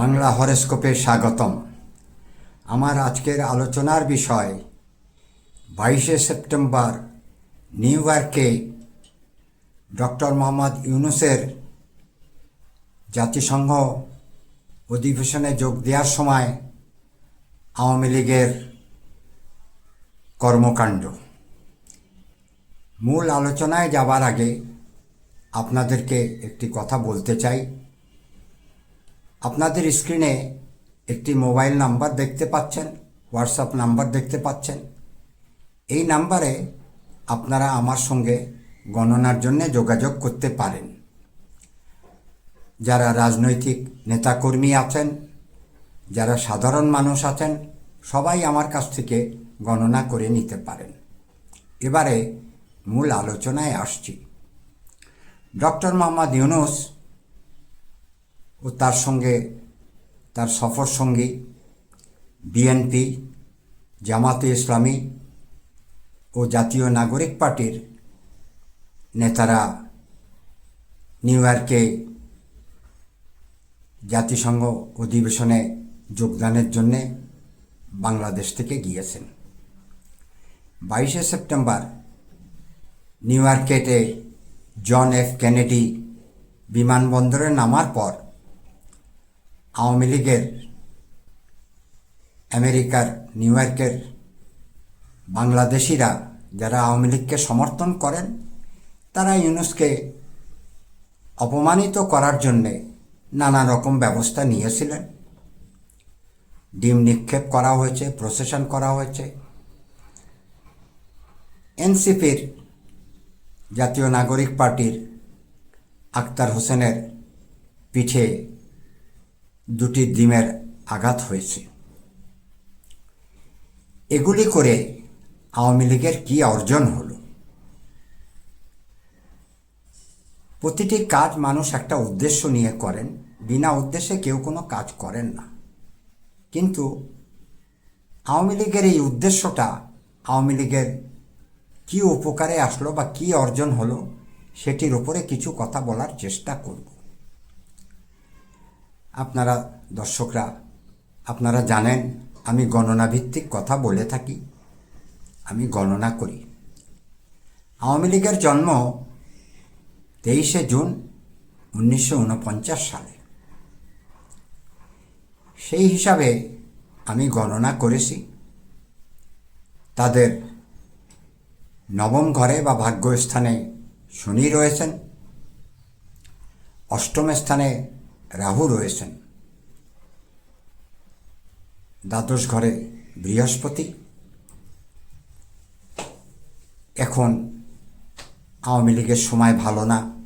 বাংলা হরস্কোপে স্বাগতম। আমার আজকের আলোচনার বিষয়, বাইশে সেপ্টেম্বর, নিউ ইয়র্কে ডক্টর মোহাম্মদ ইউনুসের জাতিসংঘ অধিবেশনে যোগ দেওয়ার সময় আওয়ামী লীগের কর্মকাণ্ড। মূল আলোচনায় যাবার আগে আপনাদেরকে একটি কথা বলতে চাই। আপনাদের স্ক্রিনে একটি মোবাইল নাম্বার দেখতে পাচ্ছেন হোয়াটসঅ্যাপ নাম্বার দেখতে পাচ্ছেন। এই নাম্বারে আপনারা আমার সঙ্গে গণনার জন্য যোগাযোগ করতে পারেন। যারা রাজনৈতিক নেতাকর্মী আছেন, যারা সাধারণ মানুষ আছেন, সবাই আমার কাছ থেকে গণনা করে নিতে পারেন। এবারে মূল আলোচনায় আসছি। ডক্টর মোহাম্মদ ইউনুস ও তার সঙ্গে তার সফর সঙ্গী বিএনপি জামাতে ইসলামী ও জাতীয় নাগরিক পার্টির নেতারা নিউ ইয়র্কে জাতিসংঘ অধিবেশনে যোগদানের জন্যে বাংলাদেশ থেকে গিয়েছেন। বাইশে সেপ্টেম্বর নিউ ইয়র্কেতে জন এফ কেনেডি বিমানবন্দরে নামার পর আওয়ামী লীগের, আমেরিকার, নিউ ইয়র্কের বাংলাদেশিরা যারা আওয়ামী লীগকে সমর্থন করেন, তারা ইউনুসকে অপমানিত করার জন্যে নানা রকম ব্যবস্থা নিয়েছিলেন। ডিম নিক্ষেপ করা হয়েছে, প্রসেশন করা হয়েছে। এনসিপির জাতীয় নাগরিক পার্টির আক্তার হোসেনের পিঠে দুটি ডিমের আঘাত হয়েছে। এগুলি করে আওয়ামী লীগের কী অর্জন হলো? প্রতিটি কাজ মানুষ একটা উদ্দেশ্য নিয়ে করেন, বিনা উদ্দেশ্যে কেউ কোনো কাজ করেন না। কিন্তু আওয়ামী লীগের এই উদ্দেশ্যটা আওয়ামী লীগের কী উপকারে আসলো বা কী অর্জন হলো, সেটির ওপরে কিছু কথা বলার চেষ্টা করব। আপনারা দর্শকরা, আপনারা জানেন, আমি গণনা ভিত্তিক কথা বলে থাকি। আমি গণনা করি। আওয়ামী লীগের জন্ম তেইশে জুন উনিশশো উনপঞ্চাশ সালে। সেই হিসাবে আমি গণনা করেছি। তাদের নবম ঘরে বা ভাগ্যস্থানে শনি রয়েছেন। অষ্টম স্থানে রাহু রয়েছেন। দ্বাদশ ঘরে বৃহস্পতি। এখন আওয়ামী লীগের সময় ভালো না,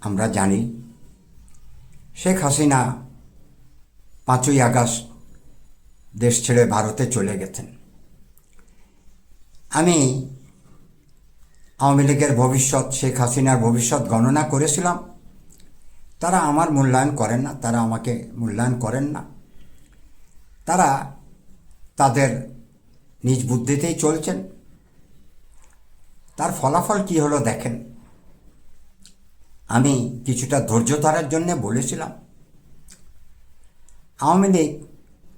আমরা জানি। শেখ হাসিনা পাঁচই আগস্ট দেশ ছেড়ে ভারতে চলে গেছেন। আমি আওয়ামী লীগের ভবিষ্যৎ, শেখ হাসিনার ভবিষ্যৎ গণনা করেছিলাম। তারা আমার মূল্যায়ন করেন না, তারা আমাকে মূল্যায়ন করেন না। তারা তাদের নিজ বুদ্ধিতেই চলছেন। তার ফলাফল কি হলো দেখেন। আমি কিছুটা ধৈর্য ধরার জন্য বলেছিলাম। আওয়ামী লীগ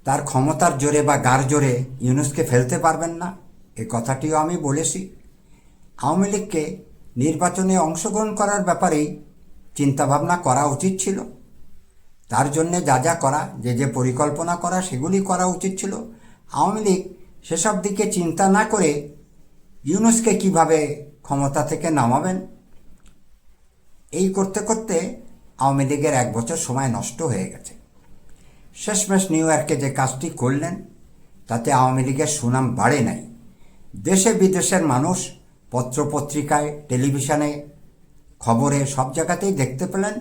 তার ক্ষমতার জোরে বা গার জোরে ইউনুসকে ফেলতে পারবেন না, এ কথাটিও আমি বলেছি। আওয়ামী লীগকে নির্বাচনে অংশগ্রহণ করার ব্যাপারেই চিন্তাভাবনা করা উচিত ছিল। তার জন্যে যা যা করা, যে যে পরিকল্পনা করা, সেগুলি করা উচিত ছিল। আওয়ামী লীগ সেসব দিকে চিন্তা না করে ইউনুসকে কীভাবে ক্ষমতা থেকে নামাবেন, এই করতে করতে আওয়ামী লীগের এক বছর সময় নষ্ট হয়ে গেছে। শেষমেশ নিউ ইয়র্কে যে কাজটি করলেন, তাতে আওয়ামী লীগের সুনাম বাড়ে নাই। দেশে বিদেশের মানুষ পত্রপত্রিকায়, টেলিভিশনে খবরে সব জায়গাতেই দেখতে পেলেন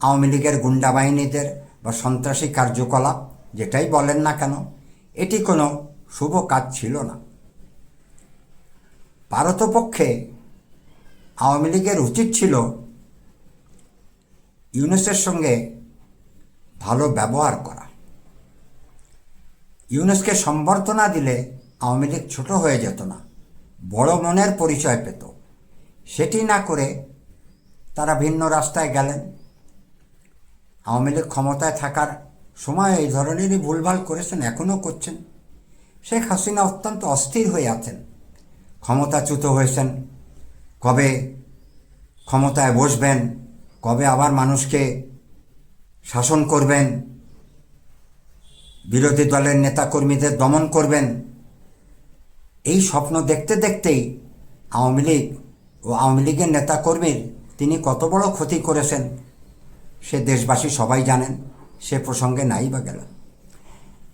আওয়ামী লীগের গুন্ডা বাহিনীদের বা সন্ত্রাসী কার্যকলাপ, যেটাই বলেন না কেন, এটি কোনো শুভ কাজ ছিল না। পারতপক্ষে আওয়ামী লীগের উচিত ছিল ইউনেসের সঙ্গে ভালো ব্যবহার করা। ইউনেসকে সম্বর্ধনা দিলে আওয়ামী লীগ ছোট হয়ে যেত না, বড় মনের পরিচয় পেত। সেটি না করে তারা ভিন্ন রাস্তায় গেলেন। আওয়ামী লীগ ক্ষমতায় থাকার সময় এই ধরনেরই ভুলভাল করেছেন এখনও করছেন। শেখ হাসিনা অত্যন্ত অস্থির হয়ে আছেন। ক্ষমতাচ্যুত হয়েছেন। কবে ক্ষমতায় বসবেন, কবে আবার মানুষকে শাসন করবেন, বিরোধী দলের নেতাকর্মীদের দমন করবেন, এই স্বপ্ন দেখতে দেখতেই আওয়ামী লীগ ও আওয়ামী লীগের নেতাকর্মীর তিনি কত বড় ক্ষতি করেছেন, সে দেশবাসী সবাই জানেন, সে প্রসঙ্গে নাই বা গেল।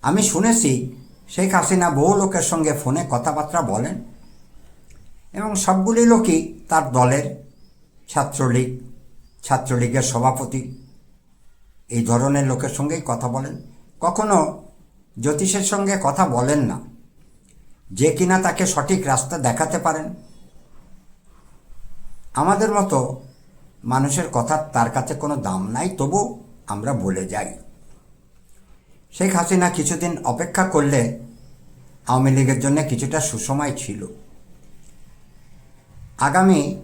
আমি শুনেছি, শেখ হাসিনা বহু লোকের সঙ্গে ফোনে কথাবার্তা বলেন এবং সবগুলি লোকই তার দলের ছাত্রলীগ, ছাত্রলীগের সভাপতি। এই ধরনের লোকের সঙ্গেই কথা বলেন। কখনো জ্যোতিষের সঙ্গে কথা বলেন না। যে কিনা তাকে সঠিক রাস্তা দেখাতে পারেন। আমাদের মতো মানুষের কথা তার কাছে কোনো দাম নাই, তবু আমরা বলে যাই। শেখ হাসিনা কিছুদিন অপেক্ষা করলে আওয়ামী লীগের জন্য কিছুটা সুসময় ছিল। আগামী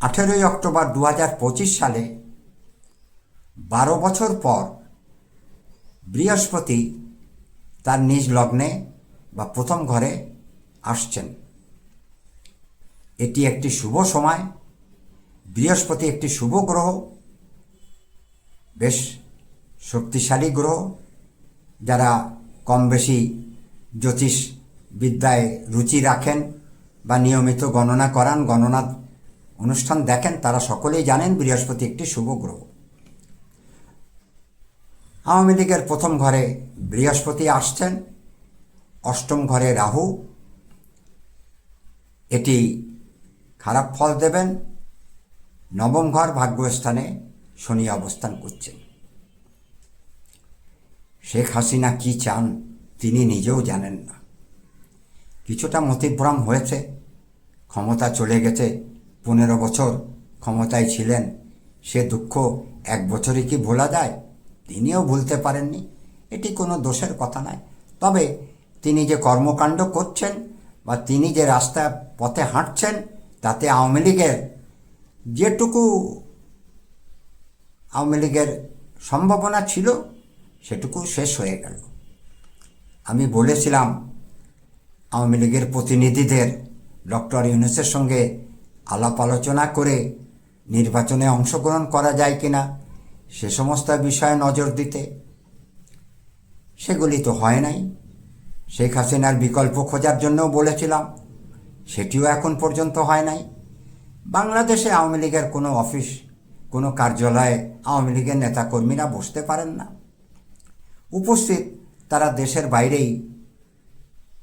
আঠেরোই অক্টোবর দু হাজার পঁচিশ সালে বারো বছর পর বৃহস্পতি তার নিজ লগ্নে বা প্রথম ঘরে আসছেন। এটি একটি শুভ সময়। বৃহস্পতি একটি শুভ গ্রহ, বেশ শক্তিশালী গ্রহ, যারা কম বেশি জ্যোতিষ বিদ্যায় রুচি রাখেন বা নিয়মিত গণনা করান, গণনা অনুষ্ঠান দেখেন, তারা সকলেই জানেন বৃহস্পতি একটি শুভ গ্রহ। আওয়ামী লীগের প্রথম ঘরে বৃহস্পতি আসছেন, অষ্টম ঘরে রাহু। এটি খারাপ ফল দেবেন নবম ঘর ভাগ্যস্থানে শনি অবস্থান করছেন। শেখ হাসিনা কি চান তিনি নিজেও জানেন না। কিছুটা মতিভ্রম হয়েছে, ক্ষমতা চলে গেছে, পনেরো বছর ক্ষমতায় ছিলেন, সে দুঃখ এক বছরে কি ভোলা যায়? তিনিও ভুলতে পারেননি, এটি কোনো দোষের কথা নয়। তবে তিনি যে কর্মকাণ্ড করছেন বা তিনি যে রাস্তা পথে হাঁটছেন, তাতে আওয়ামী লীগের যেটুকু আওয়ামী লীগের সম্ভাবনা ছিল, সেটুকু শেষ হয়ে গেল। আমি বলেছিলাম, আওয়ামী লীগের প্রতিনিধিদের ডক্টর ইউনুসের সঙ্গে আলাপ আলোচনা করে নির্বাচনে অংশগ্রহণ করা যায় কিনা, সে সমস্ত বিষয়ে নজর দিতে। সেগুলি তো হয় নাই। শেখ হাসিনার বিকল্প খোঁজার জন্যও বলেছিলাম, সেটিও এখন পর্যন্ত হয় নাই। বাংলাদেশে আওয়ামী লীগের কোনো অফিস, কোনো কার্যালয়ে আওয়ামী লীগের নেতাকর্মীরা বসতে পারেন না। উপস্থিত তারা দেশের বাইরেই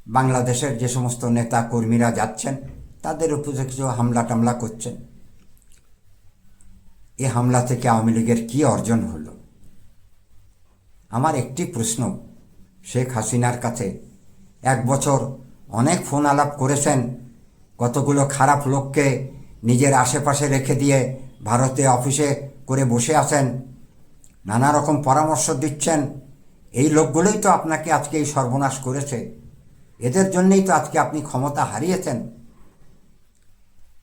বাংলাদেশের যে সমস্ত নেতা কর্মীরা যাচ্ছেন, তাদের উপরে কিছু হামলা টামলা করছেন। এ হামলা থেকে আওয়ামী লীগের কী অর্জন হলো? আমার একটি প্রশ্ন, শেখ হাসিনার কাছে। এক বছর অনেক ফোন আলাপ করেছেন, কতগুলো খারাপ লোককে নিজের আশেপাশে রেখে দিয়ে ভারতে অফিসে করে বসে আছেন, নানা রকম পরামর্শ দিচ্ছেন, এই লোকগুলোই তো আপনাকে আজকে এই সর্বনাশ করেছে। এদের জন্যেই তো আজকে আপনি ক্ষমতা হারিয়েছেন।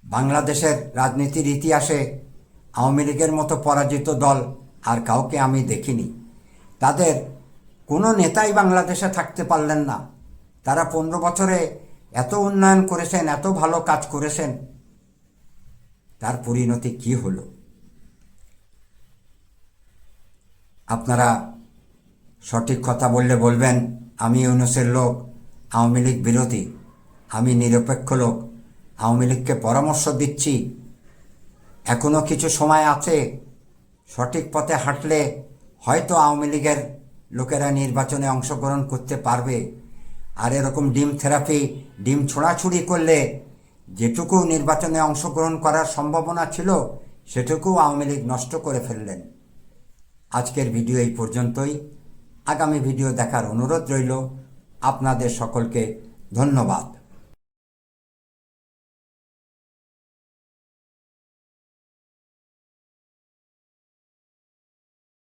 বাংলাদেশের রাজনীতির ইতিহাসে আওয়ামী লীগের মতো পরাজিত দল আর কাউকে আমি দেখিনি। তাদের কোনো নেতাই বাংলাদেশে থাকতে পারলেন না। তারা পনেরো বছরে এত উন্নয়ন করেছেন, এত ভালো কাজ করেছেন। তার পরিণতি কি হলো? আপনারা সঠিক কথা বললে বলবেন, আমি ইউনুসের লোক, আওয়ামী লীগ বিরোধী, আমি নিরপেক্ষ লোক, আওয়ামী লীগকে পরামর্শ দিচ্ছি। এখনও কিছু সময় আছে, সঠিক পথে হাঁটলে হয়তো আওয়ামী লীগের লোকেরা নির্বাচনে অংশগ্রহণ করতে পারবে। আর এরকম ডিম থেরাপি, ডিম ছোড়াছুড়ি করলে যেটুকু নির্বাচনে অংশগ্রহণ করার সম্ভাবনা ছিল সেটুকু আওয়ামী লীগ নষ্ট করে ফেললেন। আজকের ভিডিও এই পর্যন্তই। আগামী ভিডিও দেখার অনুরোধ রইল। আপনাদের সকলকে ধন্যবাদ।